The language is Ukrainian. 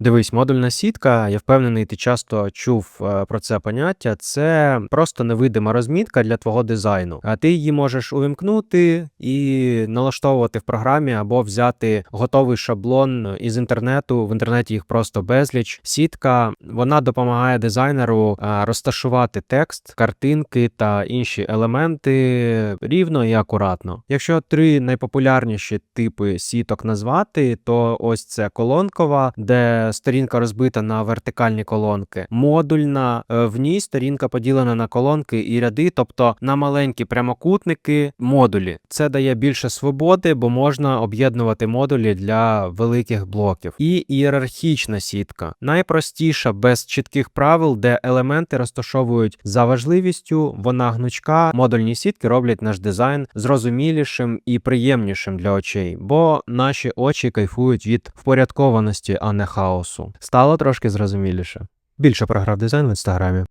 Дивись, модульна сітка, я впевнений, ти часто чув е, про це поняття. Це просто невидима розмітка для твого дизайну. А ти її можеш увімкнути і налаштовувати в програмі або взяти готовий шаблон із інтернету. В інтернеті їх просто безліч. Сітка вона допомагає дизайнеру е, розташувати текст, картинки та інші елементи рівно і акуратно. Якщо три найпопулярніші типи сіток назвати, то ось це колонкова, де сторінка розбита на вертикальні колонки, модульна, е, в ній сторінка поділена на колонки і ряди, тобто на маленькі прямокутники, модулі. Це дає більше свободи, бо можна об'єднувати модулі для великих блоків. І ієрархічна сітка найпростіша без чітких правил, де елементи розташовують за важливістю, вона гнучка. Модульні сітки роблять наш дизайн зрозумілішим і приємнішим для очей, бо наші очі кайфують від впорядкованості, а не хаосу. Стало трошки зрозуміліше. Більше про граф дизайн в інстаграмі.